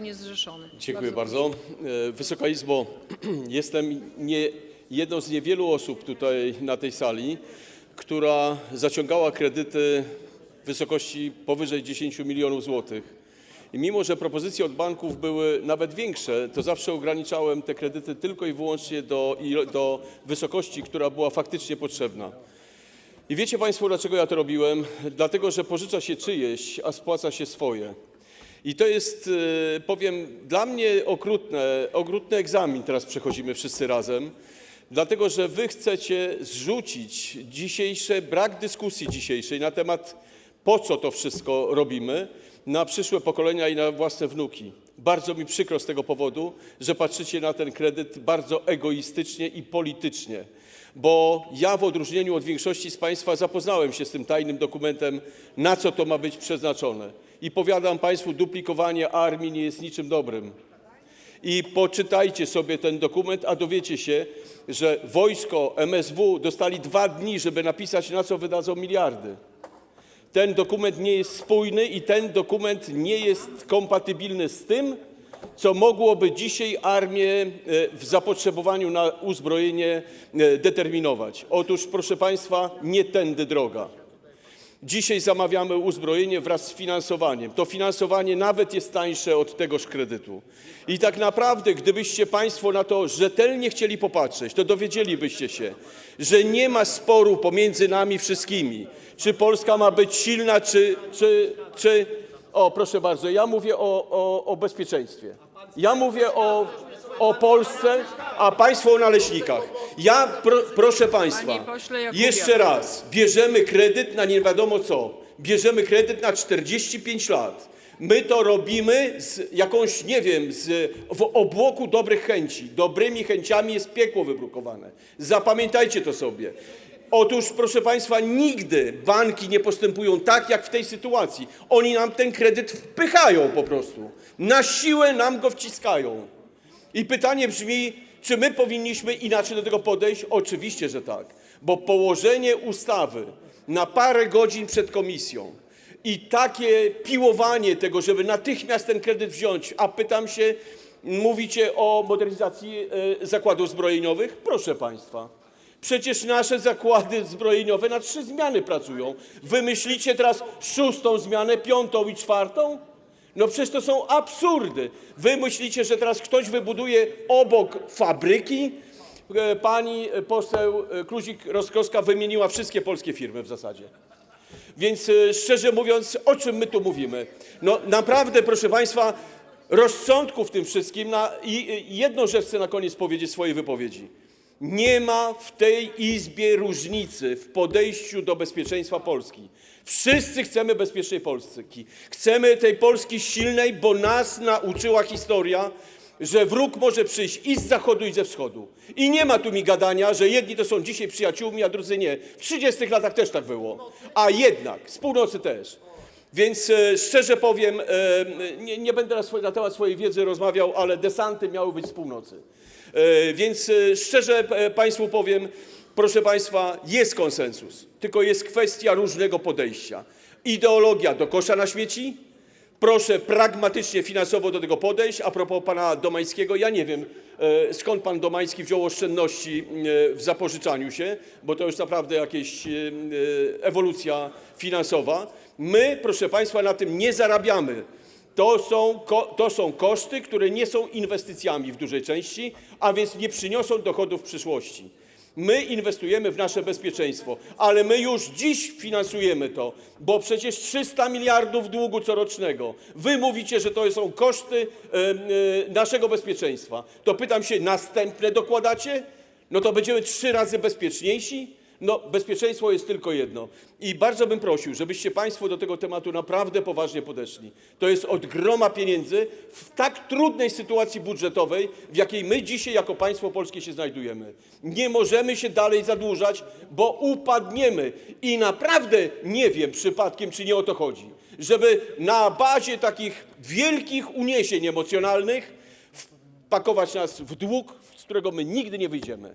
niezrzeszony. Dziękuję bardzo. E, Wysoka Izbo, jestem nie, jedną z niewielu osób tutaj na tej sali, która zaciągała kredyty w wysokości powyżej 10 milionów złotych. I mimo, że propozycje od banków były nawet większe, to zawsze ograniczałem te kredyty tylko i wyłącznie do, do wysokości, która była faktycznie potrzebna. I wiecie Państwo, dlaczego ja to robiłem? Dlatego, że pożycza się czyjeś, a spłaca się swoje. I to jest, e, powiem, dla mnie okrutne, okrutny egzamin teraz przechodzimy wszyscy razem, dlatego że wy chcecie zrzucić dzisiejsze, brak dyskusji dzisiejszej na temat po co to wszystko robimy, na przyszłe pokolenia i na własne wnuki. Bardzo mi przykro z tego powodu, że patrzycie na ten kredyt bardzo egoistycznie i politycznie bo ja w odróżnieniu od większości z Państwa zapoznałem się z tym tajnym dokumentem, na co to ma być przeznaczone. I powiadam Państwu, duplikowanie armii nie jest niczym dobrym. I poczytajcie sobie ten dokument, a dowiecie się, że wojsko, MSW dostali dwa dni, żeby napisać, na co wydadzą miliardy. Ten dokument nie jest spójny i ten dokument nie jest kompatybilny z tym, co mogłoby dzisiaj armię e, w zapotrzebowaniu na uzbrojenie e, determinować. Otóż, proszę Państwa, nie tędy droga. Dzisiaj zamawiamy uzbrojenie wraz z finansowaniem. To finansowanie nawet jest tańsze od tegoż kredytu. I tak naprawdę, gdybyście Państwo na to rzetelnie chcieli popatrzeć, to dowiedzielibyście się, że nie ma sporu pomiędzy nami wszystkimi, czy Polska ma być silna, czy, czy, czy o proszę bardzo, ja mówię o, o, o bezpieczeństwie. Ja mówię o, o Polsce, a Państwo o naleśnikach. Ja, pro, proszę Państwa, jeszcze raz, bierzemy kredyt na nie wiadomo co. Bierzemy kredyt na 45 lat. My to robimy z jakąś, nie wiem, z, w obłoku dobrych chęci. Dobrymi chęciami jest piekło wybrukowane. Zapamiętajcie to sobie. Otóż, proszę Państwa, nigdy banki nie postępują tak, jak w tej sytuacji. Oni nam ten kredyt wpychają po prostu. Na siłę nam go wciskają. I pytanie brzmi, czy my powinniśmy inaczej do tego podejść? Oczywiście, że tak. Bo położenie ustawy na parę godzin przed komisją i takie piłowanie tego, żeby natychmiast ten kredyt wziąć, a pytam się, mówicie o modernizacji e, zakładów zbrojeniowych? Proszę Państwa. Przecież nasze zakłady zbrojeniowe na trzy zmiany pracują. Wymyślicie teraz szóstą zmianę, piątą i czwartą? No przecież to są absurdy. Wy myślicie, że teraz ktoś wybuduje obok fabryki? E, Pani poseł e, Kluzik-Rostkowska wymieniła wszystkie polskie firmy w zasadzie. Więc e, szczerze mówiąc, o czym my tu mówimy? No naprawdę, proszę Państwa, rozsądku w tym wszystkim. Na, I jedną rzecz chcę na koniec powiedzieć swojej wypowiedzi. Nie ma w tej Izbie różnicy w podejściu do bezpieczeństwa Polski. Wszyscy chcemy bezpiecznej Polski. Chcemy tej Polski silnej, bo nas nauczyła historia, że wróg może przyjść i z zachodu, i ze wschodu. I nie ma tu mi gadania, że jedni to są dzisiaj przyjaciółmi, a drudzy nie. W 30 latach też tak było. A jednak, z północy też. Więc e, szczerze powiem, e, nie, nie będę na, temat swojej wiedzy rozmawiał, ale desanty miały być z północy. E, Więc szczerze Państwu powiem, proszę Państwa, jest konsensus, tylko jest kwestia różnego podejścia. Ideologia do kosza na śmieci, Proszę pragmatycznie, finansowo do tego podejść. A propos pana Domańskiego, ja nie wiem, e, skąd pan Domański wziął oszczędności e, w zapożyczaniu się, bo to już naprawdę jakaś e, ewolucja finansowa. My, proszę państwa, na tym nie zarabiamy. To są, to są koszty, które nie są inwestycjami w dużej części, a więc nie przyniosą dochodów w przyszłości. My inwestujemy w nasze bezpieczeństwo, ale my już dziś finansujemy to, bo przecież 300 miliardów długu corocznego. Wy mówicie, że to są koszty e, naszego bezpieczeństwa. To pytam się, następne dokładacie? No to będziemy trzy razy bezpieczniejsi? No, bezpieczeństwo jest tylko jedno. I bardzo bym prosił, żebyście Państwo do tego tematu naprawdę poważnie podeszli. To jest od groma pieniędzy w tak trudnej sytuacji budżetowej, w jakiej my dzisiaj jako państwo polskie się znajdujemy. Nie możemy się dalej zadłużać, bo upadniemy. I naprawdę nie wiem przypadkiem, czy nie o to chodzi. Żeby na bazie takich wielkich uniesień emocjonalnych wpakować nas w dług, z którego my nigdy nie wyjdziemy.